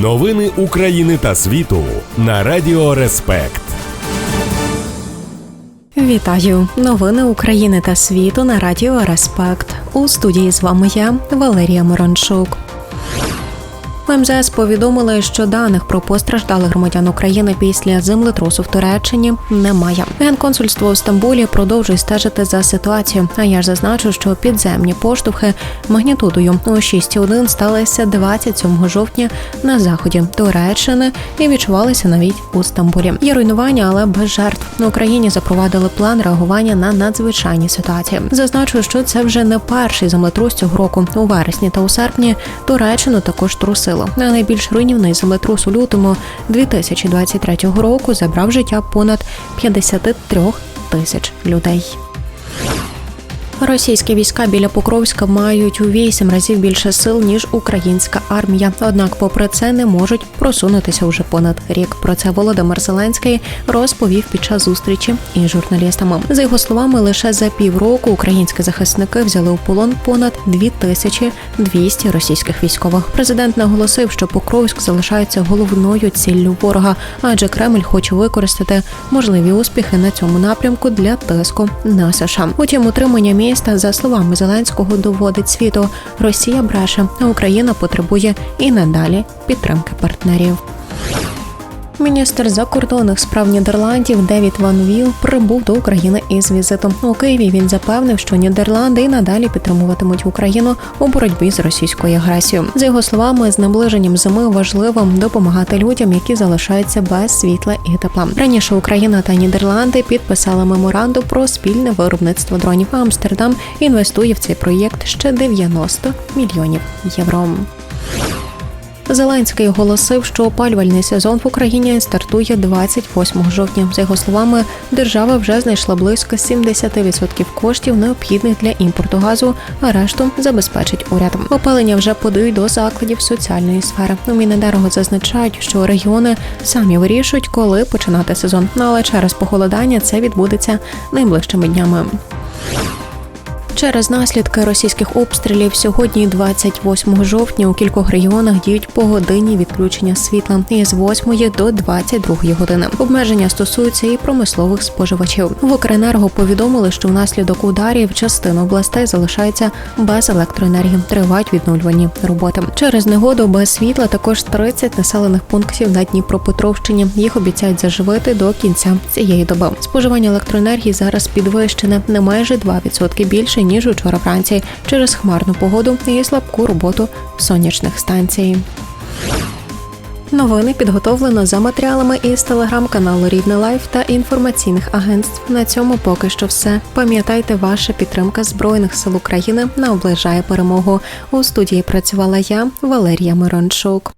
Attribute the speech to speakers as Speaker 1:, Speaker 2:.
Speaker 1: Новини України та світу на Радіо Респект.
Speaker 2: Вітаю! Новини України та світу на радіо Респект. У студії з вами я, Валерія Мирончук. В МЗС повідомили, що даних про постраждалих громадян України після землетрусу в Туреччині немає. Генконсульство у Стамбулі продовжує стежити за ситуацією. А я ж зазначу, що підземні поштовхи магнітудою у 6,1 сталися 27 жовтня на заході Туреччини і відчувалися навіть у Стамбулі. Є руйнування, але без жертв. На Україні запровадили план реагування на надзвичайні ситуації. Зазначу, що це вже не перший землетрус цього року. У вересні та у серпні Туреччину також трусило. А найбільш руйнівний землетрус у лютому 2023 року забрав життя понад 53 тисяч людей. Російські війська біля Покровська мають у вісім разів більше сил ніж українська армія. Однак, попри це, не можуть просунутися уже понад рік. Про це Володимир Зеленський розповів під час зустрічі із журналістами. За його словами, лише за півроку українські захисники взяли у полон понад 2200 російських військових. Президент наголосив, що Покровськ залишається головною ціллю ворога, адже Кремль хоче використати можливі успіхи на цьому напрямку для тиску на США. Утім, утримання міста, за словами Зеленського, доводить світу. Росія бреше, а Україна потребує і надалі підтримки партнерів. Міністр закордонних справ Нідерландів Девід Ван Віл прибув до України із візитом у Києві. Він запевнив, що Нідерланди і надалі підтримуватимуть Україну у боротьбі з російською агресією. За його словами, з наближенням зими важливо допомагати людям, які залишаються без світла і тепла. Раніше Україна та Нідерланди підписали меморандум про спільне виробництво дронів. Амстердам інвестує в цей проєкт ще 90 мільйонів євро. Зеленський оголосив, що опалювальний сезон в Україні стартує 28 жовтня. За його словами, держава вже знайшла близько 70% коштів, необхідних для імпорту газу, а решту забезпечить уряд. Опалення вже подають до закладів соціальної сфери. У Міненерго зазначають, що регіони самі вирішують, коли починати сезон. Ну, але через похолодання це відбудеться найближчими днями. Через наслідки російських обстрілів сьогодні, 28 жовтня, у кількох регіонах діють погодинні відключення світла із 8 до 22 години. Обмеження стосуються і промислових споживачів. В Укренерго повідомили, що внаслідок ударів частина областей залишається без електроенергії. Тривають відновлювальні роботи. Через негоду без світла також 30 населених пунктів на Дніпропетровщині. Їх обіцяють заживити до кінця цієї доби. Споживання електроенергії зараз підвищене на майже 2% більше ніж учора вранці через хмарну погоду і слабку роботу сонячних станцій. Новини підготовлено за матеріалами із телеграм-каналу Рівне Лайф та інформаційних агентств. На цьому поки що все. Пам'ятайте, ваша підтримка збройних сил України наближає перемогу. У студії працювала я, Валерія Мирончук.